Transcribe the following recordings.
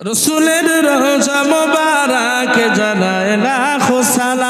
রসুলের রোজা মোবারক জানায় লাখো সালাম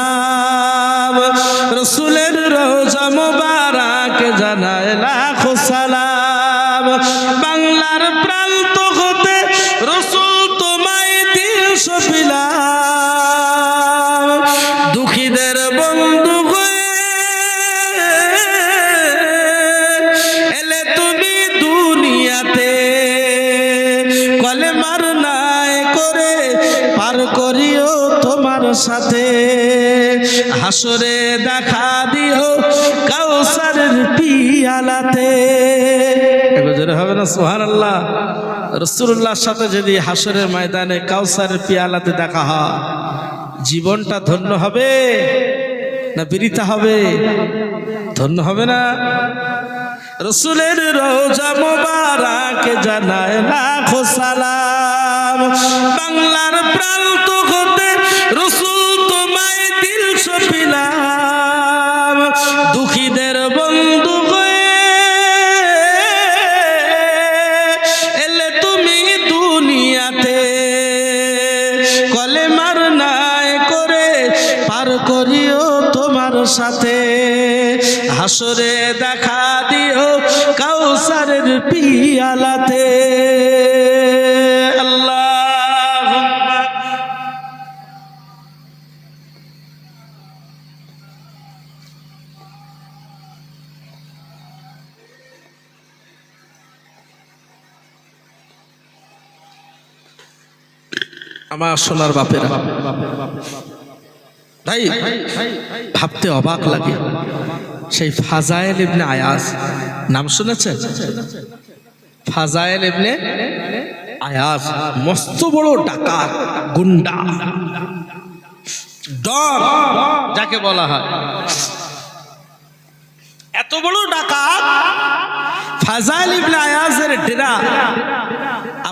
সাথে হাসরে দেখা দিও কাউসারের পিয়ালাতে। হবে না? সোহান আল্লাহ রসুল্লাহর সাথে যদি হাসরের ময়দানে কাউসারের পিয়ালাতে দেখা হয়, জীবনটা ধন্য হবে না বিরিতা হবে? ধন্য হবে না? রসুলের রোজা মোবারক জানায় লাখো সালাম। বাংলার প্রান্ত হতে রসুল তোমায় দিল সপিলাম দুঃখীদের বন্ধু হয়ে এলে তুমি দুনিয়াতে কলেমার নাই করে পার করিও তোমার সাথে। হাসরে দেখা দিও কাউসারের পিয়ালাতে। আমার সোনার বাপেরা। ভাই, ভাবতে অবাক লাগে। সেই ফাজায়েল ইবনে আয়াস নাম শুনেছেন? ফাজায়েল ইবনে আয়াস মস্ত বড় ডাকাত, গুন্ডা। ডর, যাকে বলা হয়। এত বড় ডাকাত ফাজাইল ইবনে আয়াজের ডেরা।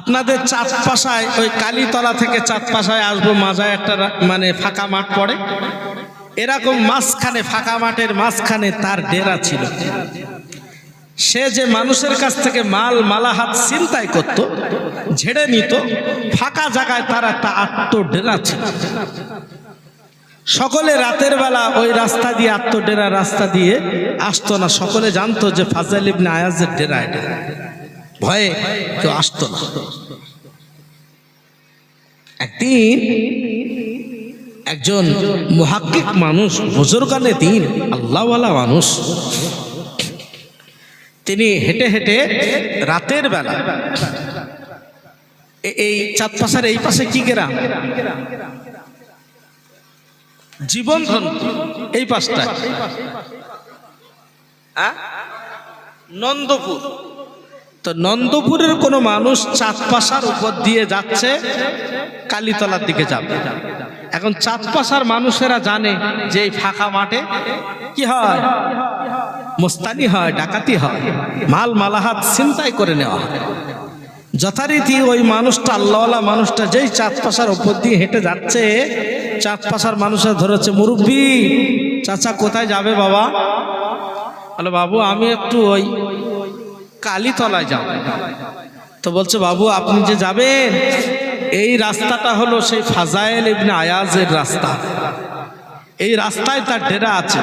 আপনাদের চাঁদ পাশায় ওই কালীতলা থেকে চাঁদ পাশায় আসব, মাজায় একটা মানে ফাঁকা মাঠ পড়ে। এরকম মাঝখানে, ফাঁকা মাঠের মাঝখানে তার ডেরা ছিল। সে যে মানুষের কাছ থেকে মাল, মালাহাত চিন্তাই করত, ঝেড়ে নিত, ফাঁকা জায়গায় তার একটা আত্ম ডেরা ছিল। সকলে রাতের বেলা ওই রাস্তা দিয়ে, আত্মডেরা রাস্তা দিয়ে আসতো না। সকলে জানতো যে ফাজাইল ইবনে আয়াজের ডেরা এটা ভয়ে কেউ আসতো না। একদিন একজন মুহাক্কিক মানুষ, বুজুর্গানে দিন, আল্লাহওয়ালা মানুষ, তিনি হেঁটে হেঁটে রাতের বেলা এই চাঁদ পাশের এই পাশে কি গ্রাম? জীবন এই পাশটা নন্দপুর। তো নন্দপুরের কোনো মানুষ চাঁদ পাশার উপর দিয়ে যাচ্ছে, কালীতলার দিকে যাবে। এখন চাঁদ পাশার মানুষেরা জানে যে এই ফাঁকা মাঠে কি হয়? মোস্তানি হয়, ডাকাতি হয়, মাল মালাহাত চিন্তাই করে নেওয়া হয়। যথারীতি ওই মানুষটা, আল্লাহওয়ালা মানুষটা যেই চাঁদ পাশার উপর দিয়ে হেঁটে যাচ্ছে চাঁদ পাশার মানুষের ধরেছে, মুরব্বী, চাচা কোথায় যাবে বাবা? বলে, বাবু, আমি একটু ওই কালীতলায় যাব তো বলছে, বাবু, আপনি যে যাবেন, এই রাস্তাটা হলো সেই ফাজায়েল ইবনে আয়াজের রাস্তা। এই রাস্তায় তার ডেরা আছে।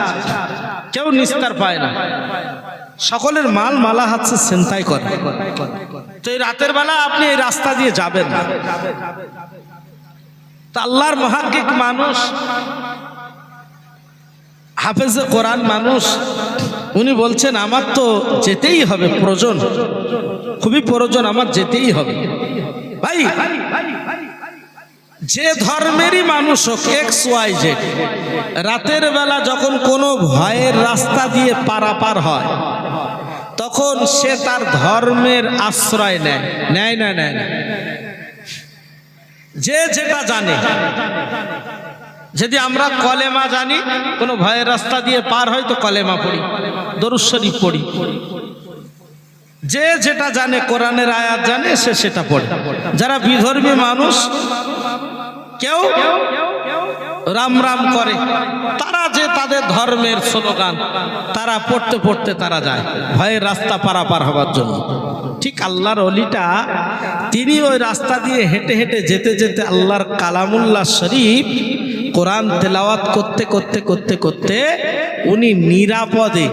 কেউ নিস্তার পায় না। সকলের মাল মালা হাতছে ছিনতাই করে। তো এই রাতের বেলা আপনি এই রাস্তা দিয়ে যাবেন। না তা আল্লাহর মহাজ্ঞিক মানুষ, হাফেজে কোরআন মানুষ উনি বলছেন, আমার তো যেতেই হবে প্রয়োজন। খুবই প্রয়োজন, আমার যেতেই হবে। ভাই, যে ধর্মেরই মানুষ হোক এক্স ওয়াই জেড রাতের বেলা যখন কোনো ভয়ের রাস্তা দিয়ে পারাপার হয়, তখন সে তার ধর্মের আশ্রয় নেয়। নেয় না নেয় না যে যেটা জানে যদি আমরা কলেমা জানি, কোনো ভয়ের রাস্তা দিয়ে পার হয় তো কলেমা পড়ি দরুশ্বরী পড়ি। যে যেটা জানে, কোরআনের আয়াত জানে, সে সেটা পড়ে। যারা বিধর্মী মানুষ, কেউ রাম রাম করে, তারা যে তাদের ধর্মের স্লোগান, তারা পড়তে পড়তে তারা যায়, ভয়ের রাস্তা পারাপার হবার জন্য। ঠিক আল্লাহর অলিটা, তিনি ওই রাস্তা দিয়ে হেঁটে হেঁটে যেতে যেতে আল্লাহর কালামুল্লাহ শরীফ কোরআন তেলাওয়াত করতে করতে করতে করতে উনি নিরাপদে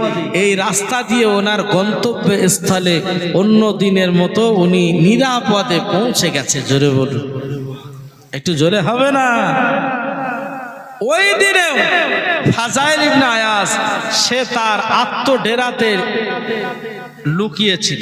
এই রাস্তা দিয়ে ওনার গন্তব্য স্থলে অন্য দিনের মতো উনি নিরাপদে পৌঁছে গেছে। জোরে বলুন। একটু জোরে হবে না? ওই দিনে সে তার আত্মডেরাতে লুকিয়েছিল।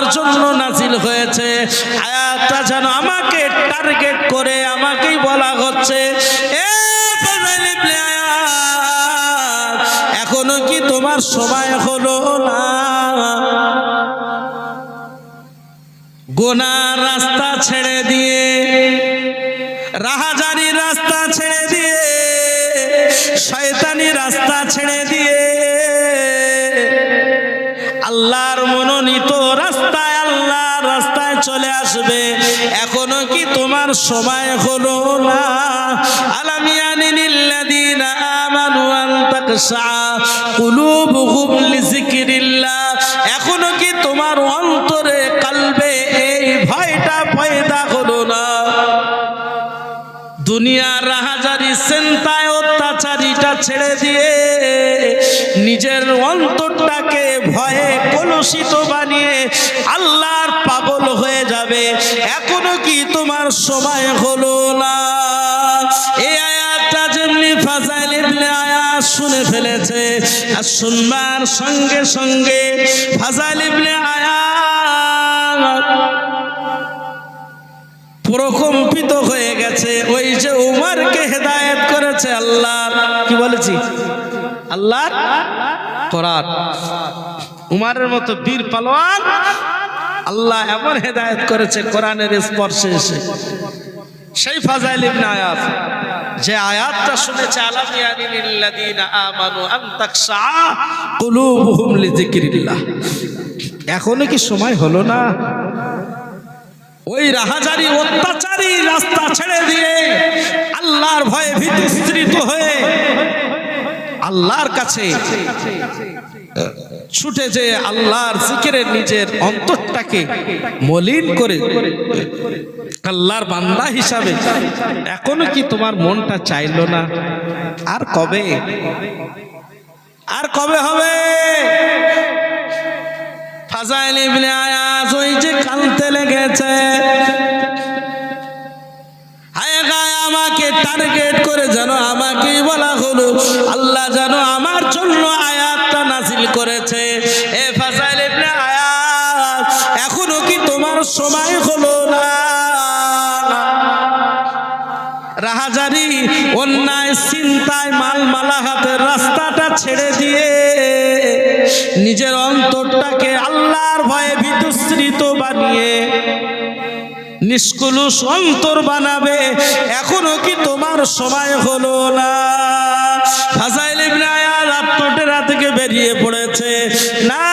আমার জন্য নাজিল হয়েছে। আয়াতটা যেন আমাকে টার্গেট করে, আমাকেই বলা হচ্ছে। এখনও কি তোমার সময় হলো না? গোনার রাস্তা ছেড়ে দিয়ে রাহাজারির রাস্তা ছেড়ে দিয়ে শয়তানি রাস্তা ছেড়ে আল্লাহর মনোনীত রাস্তায় আল্লাহ রাস্তায় চলে আসবে। এখনও কি তোমার সময় হলো না? আলামিয়ানিল্লাযীনা আমানু আন তাকশা কুলুবুহুম লিযিকরিল্লাহ। এখনও কি তোমার অন্তরে, কালবে এই ভয়টা পয়দা দুনিয়ার রাহাজারি চিন্তায় অত্যাচারীটা ছেড়ে দিয়ে নিজের অন্তরটাকে ভয়ে কলুষিত বানিয়ে আল্লাহর পাগল হয়ে যাবে। এখনও কি তোমার সময় হলো না? যেমনি শুনে ফেলেছে, আর শুনবার সঙ্গে সঙ্গে ফাজাইল ইবনে আয়াত প্রকম্পিত হয়ে গেছে। ওই যে উমারকে হেদায়েত করেছে আল্লাহ। কি বলেছি? আল্লাহ কোরআন। উমারের মতো বীর পালোয়ান আল্লাহ এমন হেদায়েত করেছে কোরআনের স্পর্শে এসে। সেই ফাজাইল ইবনে আয়াত, যে আয়াতটা শুনেছে আলামিয়ানিল্লাযীনা আমানু আন তাকশা কুলুবুহুম লিযিকরিল্লাহ। এখনও কি সময় হলো না? ওই রাহাজারি অত্যাচারী রাস্তা ছেড়ে দিয়ে আল্লাহর ভয়ে ভীতিস্ত্রিত হয়ে আল্লাহর কাছে ছুটে যে আল্লাহর জিকিরে নিজের অন্তরটাকে মলিন করে আল্লাহর বান্দা হিসাবে এখনও কি তোমার মনটা চাইলো না? আর কবে? আর কবে হবে? ফাজাইল ইবনে আয়াজ ওই যে লেগেছে। আমাকে টার্গেট করে যেন আমাকেই বলা হলো। আল্লাহ যেন আমার জন্য আয়াতটা নাজিল করেছে। এখনও কি তোমার সময় হলো না? রাহাজারি অন্যায় চিন্তায় মাল মালা হাতের রাস্তাটা ছেড়ে দিয়ে নিজের অন্তরটাকে আল্লাহর ভয়ে বানিয়ে নিষ্কুলুষ অন্তর বানাবে। এখনও কি তোমার সময় হলো না? ফাজাইল ইবনে আত্মটেরা থেকে বেরিয়ে পড়েছে। না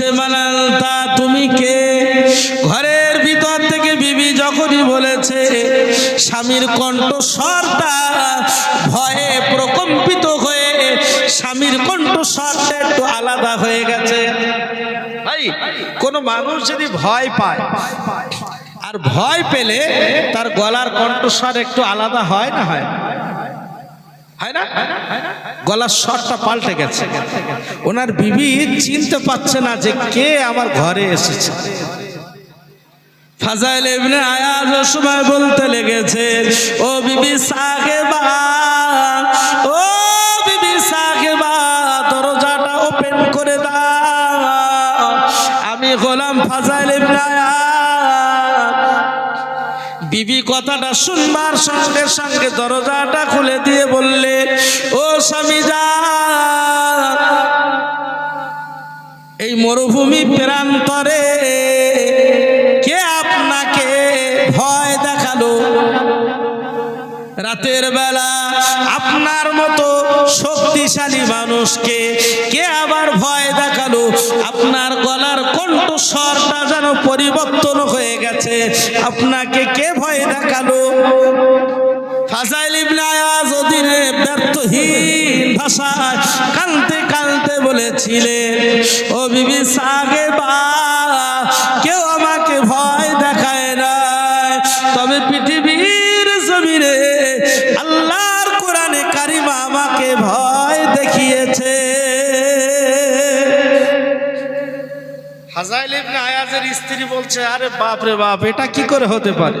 বলছে মানাল তা তুমি কে ঘরের ভিতর থেকে বিবি যখনই বলেছে, স্বামীর কণ্ঠস্বরটা ভয়ে প্রকম্পিত হয়ে, স্বামীর কণ্ঠস্বরটা একটু আলাদা হয়ে গেছে ভাই, কোন মানুষ যদি ভয় পায়, আর ভয় পেলে তার গলার কণ্ঠস্বর একটু আলাদা হয় না হয়? গলার স্বরটা পাল্টে গেছে। ওনার বিবি চিনতে পারছে না যে কে আমার ঘরে এসেছে। ফাজাইল ইবনে আয়াজ সময় বলতে লেগেছে, ও বিবি সাহেবা, ও বিবি সাহেবা, দরজাটা ওপেন করে দাও। আমি গোলাম ফাজাইল ইবনে আয়াজ বিবি কথাটা শুনবার সঙ্গে সঙ্গে দরজাটা খুলে দিয়ে বললে, ও স্বামী এই মরুভূমি প্রান্তরে কে আপনাকে ভয় দেখাল? রাতের বেলা আপনার মতো শক্তিশালী মানুষকে কে আবার ভয় দেখাল? আপনার গলার কণ্ঠস্বরটা যেন পরিবর্তন হয়ে গেছে। আপনাকে কে ভয় দেখাল? ব্যর্থহীন ভাষায় বলেছিলেন, ও বিবি কেউ আমাকে ভয় দেখায় না তবে পৃথিবীর কারিমা আমাকে ভয় দেখিয়েছে। হাজাইল ইবনে আয়াজের স্ত্রী বলছে আরে বাপ রে বাপ এটা কি করে হতে পারে?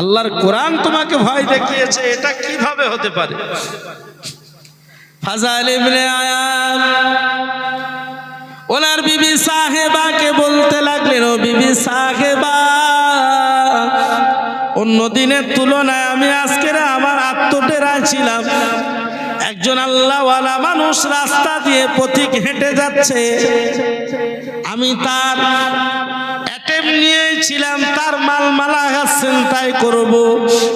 আল্লাহর কোরআন তোমাকে ভয় দেখিয়েছে এটা কীভাবে হতে পারে? ফাজাইল ইবনে আয়াজ ওনার বিবি সাহেবাকে বলতে লাগলেন ও বিবি সাহেবা অন্য দিনের তুলনায় আমি আজকের আমার আত্মটেরায় ছিলাম। একজন আল্লাহওয়ালা মানুষ রাস্তা দিয়ে পথিক হেঁটে যাচ্ছে আমি তার অ্যাটেম নিয়েছিলাম তার মাল মালা হাসছেন তাই করব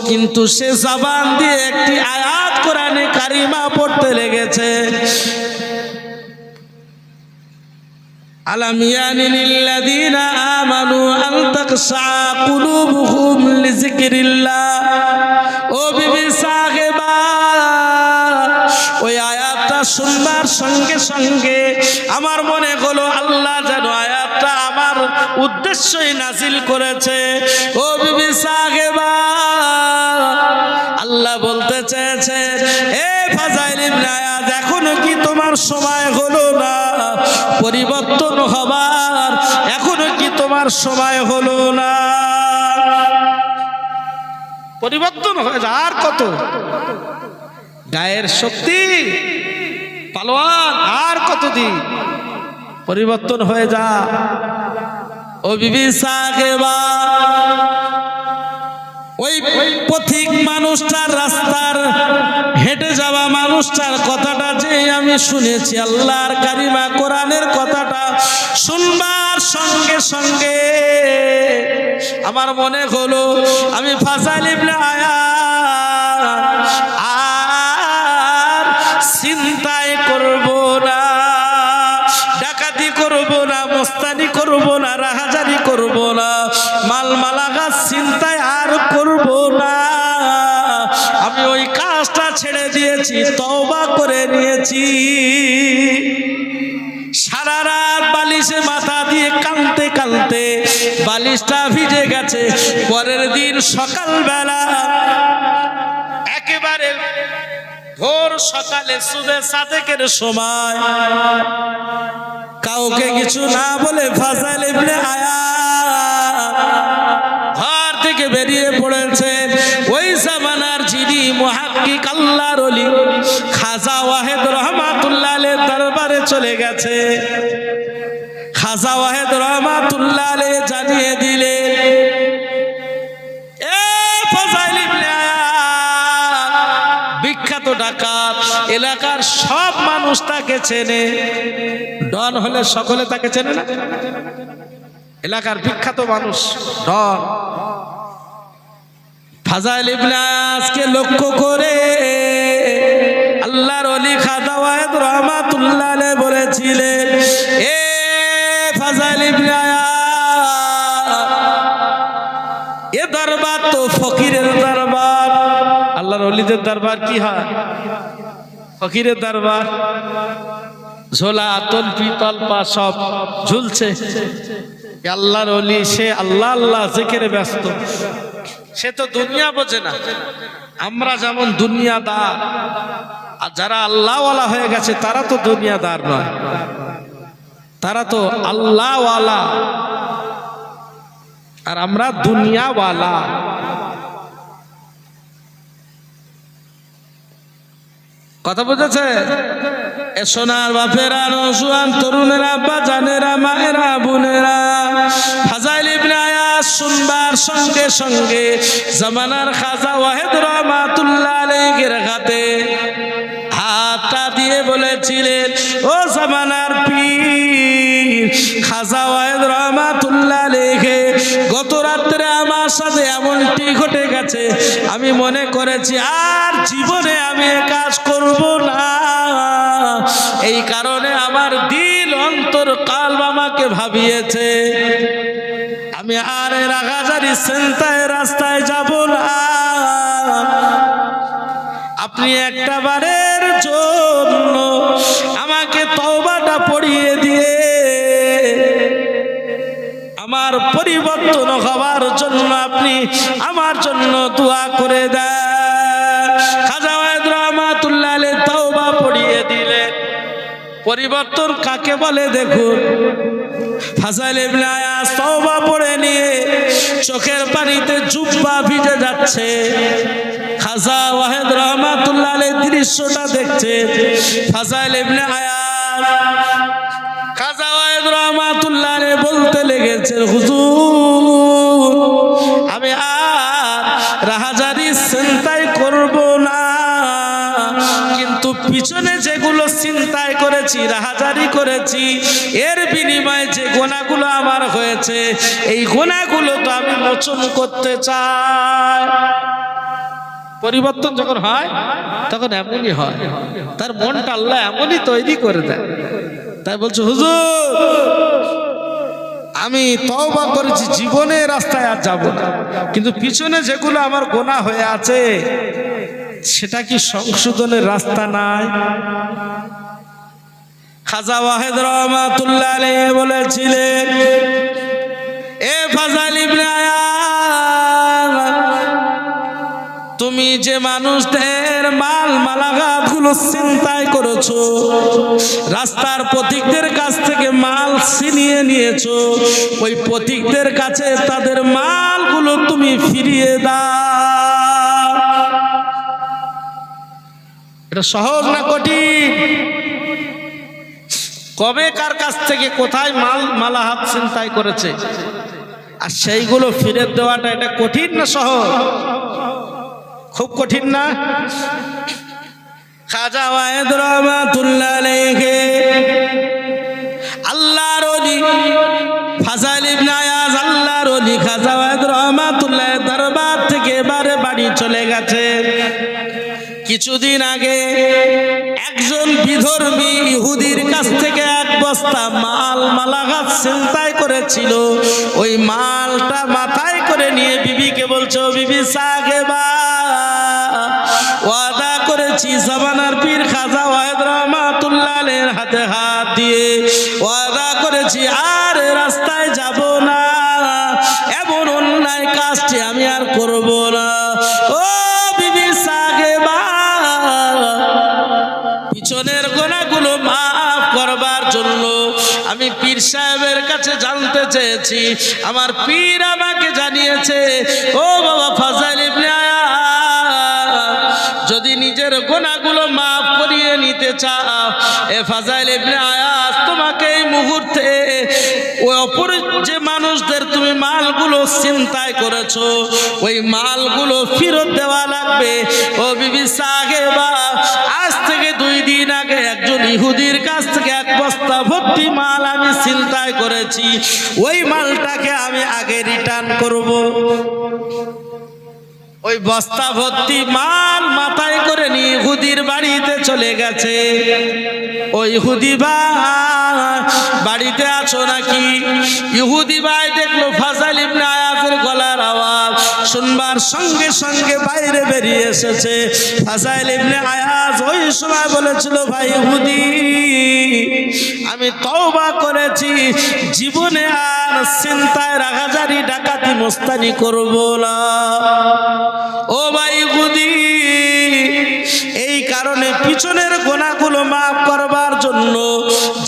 কিন্তু সে জবান দিয়ে একটি আয়াত কোরআনে কারিমা পড়তে লেগেছে ألم يان للذين آمنوا أن تخشع قلوبهم لذكر الله শুনবার সঙ্গে সঙ্গে আমার মনে হলো আল্লাহ যেন আয়াতটা আমার উদ্দেশ্যই নাজিল করেছে। ও বিবি আল্লাহ বলতে চেয়েছে, এ ফাজাইল ইবনে এখনও কি তোমার সময় হলো না? পরিবর্তন হবার, এখনও কি তোমার সময় হলো না? পরিবর্তন হয়ে আর কত? গায়ের শক্তি। পালোয়ান। আর কতদিন? পরিবর্তন হয়ে যা। ও বিবি ওই পথিক মানুষটার রাস্তার হেঁটে যাওয়া মানুষটার কথাটা যে আমি শুনেছি, আল্লাহর কারিমা কোরআনের কথাটা শুনবার সঙ্গে সঙ্গে আমার মনে হলো, আমি ফাসাল ইবনে আয়া করব না, রাহাজারি করব না, মাল মালাগা চিন্তায় আর করব না। আমি ওই কাজটা ছেড়ে দিয়েছি, তওবা করে নিয়েছি। সারা রাত বালিশে মাথা দিয়ে কানতে কানতে বালিশটা ভিজে গেছে, পরের দিন সকালবেলা। একেবারে ভোর সকালে সুবে সাদেকের সময়। কাউকে কিছু না বলে ফাজাল ইবনে আয়া তাকে চেনে। ডন হলে সকলে তাকে চেনে না? এলাকার বিখ্যাত মানুষ, ডন। ফাজাইল ইবনে আয়াজকে লক্ষ্য করে আল্লাহর অলি খাজা ওয়াহেদ রহমাতুল্লাহ বলেছিলেন, এ ফাজাইল ইবনে আয়াজ এ দরবার তো ফকিরের দরবার। আল্লাহর অলিদের দরবার কি হয়? ফকিরের দরবার, ঝোলা, তলপি, তলপা সব ঝুলছে। আল্লাহর অলি সে আল্লাহ আল্লাহ জেকেরে ব্যস্ত। সে তো দুনিয়া বোঝে না। আমরা যেমন দুনিয়া দুনিয়াদার, আর যারা আল্লাহওয়ালা হয়ে গেছে, তারা তো দুনিয়া দুনিয়াদার নয়। তারা তো আল্লাহওয়ালা। আর আমরা দুনিয়াওয়ালা। কথা বুঝেছে? এ সোনার বাপেরা নজুয়ান তরুণেরা বাজানেরা মায়েরা, বোনেরা। ফাজাইল ইবনে আয়াস শুনবার সঙ্গে সঙ্গে জামানার খাজা ওয়াহিদ রহমাতুল্লাহ সাথে এমনটি ঘটে গেছে। আমি মনে করেছি, আর জীবনে আমি কাজ করব না। এই কারণে আমার দিল অন্তর কাল আমাকে ভাবিয়েছে। আমি আর রাগাজারি চিন্তায় রাস্তায় যাব না। আপনি একটা বারের জন্য পরিবর্তন হওয়ার জন্য আপনি আমার জন্য দোয়া করে দেন। পরিবর্তন কাকে বলে দেখুন? পড়ে নিয়ে চোখের পানিতে জুব্বা ভিজে যাচ্ছে। খাজা ওয়াহিদ রহমাতুল্লাহ দৃশ্যটা দেখছে। ফাজাইল ইবনে ওয়াহিদ আলাইহি বলতে লেগেছে, হুজুর, আমি আর রাহাজারি চিন্তাই করব না। কিন্তু পিছনে যেগুলো চিন্তাই করেছি, রাহাজারি করেছি, এর বিনিময়ে যে গোনাগুলো আমার হয়েছে, এই গোনাগুলো তো আমি মোচন করতে চাই। পরিবর্তন যখন হয়, তখন এমনই হয়। তার মনটা আল্লাহ এমনই তৈরি করে দেয়। তাই বলছে, হুজুর আমি তওবা করেছি, জীবনে রাস্তায় আর যাব কিন্তু পিছনে যেগুলো আমার গোনা হয়ে আছে, সেটা কি সংশোধনের রাস্তা নাই? খাজা ওয়াহেদ রহমাতুল্লাহ বলেছিলেন, এ ফাজাল ইবনে তুমি যে মানুষদের মাল মালাগাতগুলো চিন্তায় করেছ। রাস্তার পথিকদের কাছ থেকে মাল ছিনিয়ে নিয়েছো। ওই পথিকদের কাছে তাদের মালগুলো তুমি ফিরিয়ে দাও। এটা সহজ না কঠিন? কবে কার কাছ থেকে কোথায় মাল মালা হাত করেছে? আর সেইগুলো ফিরে দেওয়াটা এটা কঠিন না সহজ? খুব কঠিন না? খাজা ওয়াহেদ রহমাতুল্লাহ আলাইহি। আল্লাহর ওলি ফাজাইল ইবনে আয়াজ আল্লাহর ওলি খাজা ওয়াহেদ রহমাতুল্লাহ দরবার থেকে এবারে বাড়ি চলে গেছে। কিছুদিন আগে একজন বিধর্মী ইহুদির কাছ থেকে এক বস্তা মাল মালাগাত চিন্তাই করেছিল। ওই মালটা করে নিয়ে বিবিকে বলছো, বিবি ওয়াদা করেছি জামানার পীর খাজা ওয়াহেদ রহমাতুল্লাহের হাতে হাত দিয়ে। ওয়াদা করেছি, আর রাস্তায় যাব না। এমন অন্যায় কাজটি আমি আর করব না। ও বিবি সাগে বা পিছনের গোনাগুলো মাফ করবার জন্য আমি পীর জানতে চেয়েছি। আমার পীর আমাকে জানিয়েছে, ও বাবা ফাজাইল ইবনে যদি নিজের গোনাগুলো মাফ করিয়ে নিতে চাও, এ ফাজাইল ইবনে আয়াস, তোমাকে এই মুহূর্তে ওই অপর যে মানুষদের তুমি মালগুলো চিন্তায় করেছ, ওই মালগুলো ফেরত দেওয়া লাগবে। ও বিবি সাহেবা, আজ থেকে দুই দিন ইহুদির কাছ থেকে এক বস্তা ভর্তি মাল আমি চিন্তায় করেছি। ওই মালটাকে আমি আগে রিটার্ন করব। ওই বস্তা ভর্তি মাল মাথায় করে নিয়ে ইহুদির বাড়িতে চলে গেছে। ওই ইহুদি বাড়িতে আছো নাকি? ইহুদি ভাই দেখল ফাজাল ইবনে আয়াজের গলার আওয়াজ শুনবার সঙ্গে সঙ্গে বাইরে বেরিয়ে এসেছে। ফাজাইল ইবনে আয়াজ ওই সময় বলেছিল, ভাই হুদি আমি তওবা করেছি, জীবনে আর চিন্তায় রাগাজারি, ডাকাতি, মোস্তানি করব না। ও ভাই হুদি এই কারণে পিছনের গোনাগুলো মাফ করবার জন্য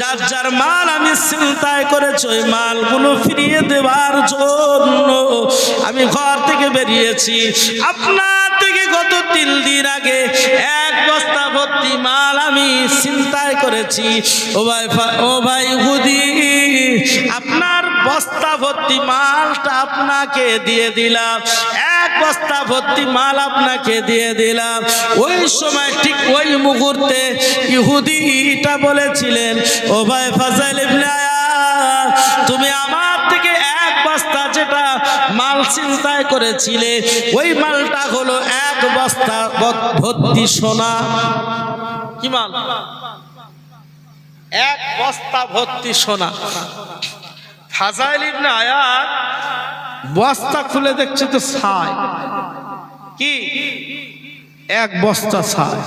যার যার মাল আমি চিন্তায় করেছি, ওই মালগুলো ফিরিয়ে দেওয়ার জন্য আমি ঘর থেকে বেরিয়েছি। আপনার থেকে গত তিন দিন আগে এক বস্তা ভর্তি মাল আমি চিন্তায় করেছি। ও ভাই ও ভাই হুদি, আপনার বস্তা ভর্তি মালটা আপনাকে দিয়ে দিলাম। এক বস্তা ভর্তি মাল আপনাকে দিয়ে দিলাম। ওই সময় ঠিক ওই মুহূর্তে ইহুদিটা বলেছিলেন, ও ভাই ফাজাইল ইবনে তুমি আমার থেকে মাল চিন্তায় করেছিলে। ওই মালটা হলো এক বস্তা ভর্তি সোনা। কি মাল? এক বস্তা ভর্তি সোনা। ফাজাইল ইবনে আয়াত বস্তা খুলে দেখছে তো ছাই। কি? এক বস্তা ছাই।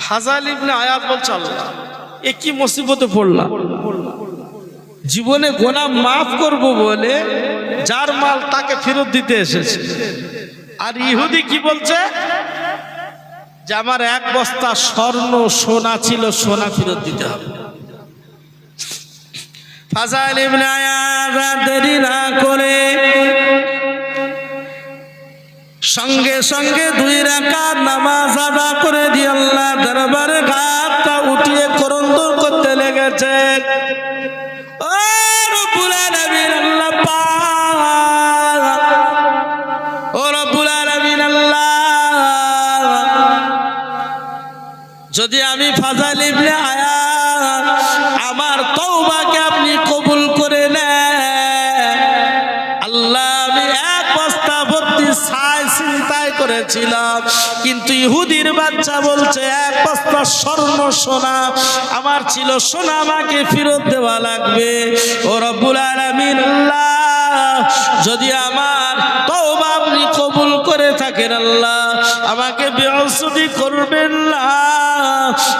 ফাজাইল ইবনে আয়াত বলছে, আল্লাহ, এ কি মুসিবতে পড়লাম? জীবনে গোনা মাফ করব বলে যার মাল তাকে ফেরত দিতে এসেছে। আর ইহুদি কি বলছে? যে আমার এক বস্তা স্বর্ণ, সোনা ছিল, সোনা ফেরত দিতে হবে। না করে সঙ্গে সঙ্গে দুই রাকাত নামাজ আদা করে দিয়ে আল্লাহ দরবারে ঘাটটা উঠিয়ে করন্দর করতে লেগেছে। যদি আমি ফাজাল ইবনে আমার তওবাকে আপনি কবুল করে নেন। আল্লাহ, আমি এক বস্তা ভর্তি ছাই চিন্তায় করেছিলাম, কিন্তু ইহুদির বাচ্চা বলছে, এক বস্তা স্বর্ণ সোনা আমার ছিল, সোনা আমাকে ফেরত দেওয়া লাগবে। ও রব্বুল আলামিন যদি আমার থাকেন আল্লাহ, আমাকে বেহসুদি করবেন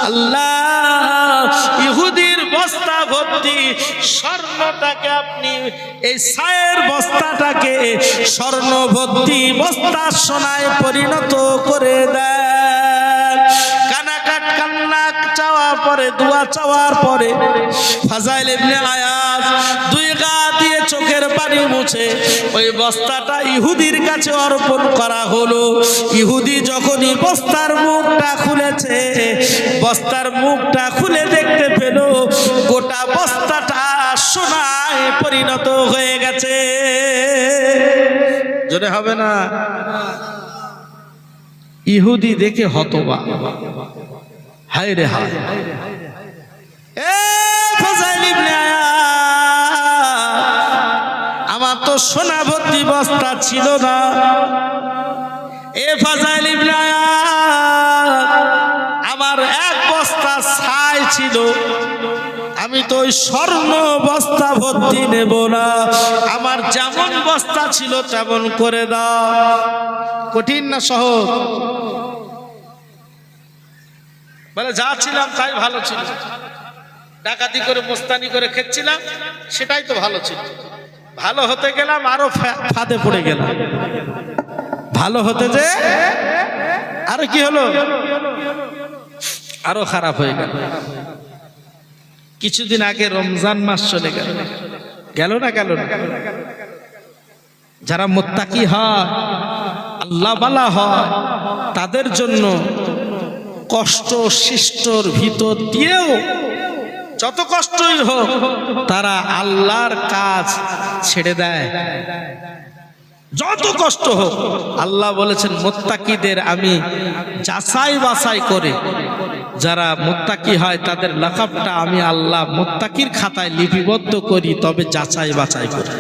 আল্লাহ, ইহুদির বস্তা ভর্তি স্বর্ণটাকে আপনি, এই সায়ের বস্তাটাকে স্বর্ণ ভর্তি বস্তা সোনায় পরিণত করে দেন। কানাকাট কান্না চাওয়ার পরে, দোয়া চাওয়ার পরে, ফাজাইল ইবনে আয়াজ দুই চোখের পানি মুছে ওই বস্তাটা ইহুদির কাছে অর্পণ করা হলো। ইহুদি যখনই বস্তার মুখটা খুলেছে, বস্তার মুখটা খুলে দেখতে পেল, গোটা বস্তাটা সোনায় পরিণত হয়ে গেছে। জোরে হবে না? ইহুদি দেখে হতবা হায় রে হায়। তো সোনা ভর্তি বস্তা ছিল না। এ ফাজাইল আমার এক বস্তা ছাই ছিল। আমি তো ওই স্বর্ণ বস্তা ভর্তি নেব না। আমার যেমন বস্তা ছিল তেমন করে দাও। কঠিন না সহজ? বলে, যা ছিলাম তাই ভালো ছিল। ডাকাতি করে মোস্তানি করে খেচ্ছিলাম, সেটাই তো ভালো ছিল। ভালো হতে গেলাম, আরও ফাঁদে পড়ে গেলাম। ভালো হতে যে, আরে কি হলো? আরও খারাপ হয়ে গেল। কিছুদিন আগে রমজান মাস চলে গেল। গেল না গেল না? যারা মোত্তাকি হয় আল্লাহ বালা হয়, তাদের জন্য কষ্ট সৃষ্টর ভিতর দিয়েও যত কষ্টই হোক, তারা আল্লাহর কাজ ছেড়ে দেয়। যত কষ্ট হোক, আল্লাহ বলেছেন, মোত্তাকিদের আমি যাচাই বাছাই করে। যারা মোত্তাকি হয়, তাদের লাকাবটা আমি আল্লাহ মোত্তাকির খাতায় লিপিবদ্ধ করি, তবে যাচাই বাছাই করি।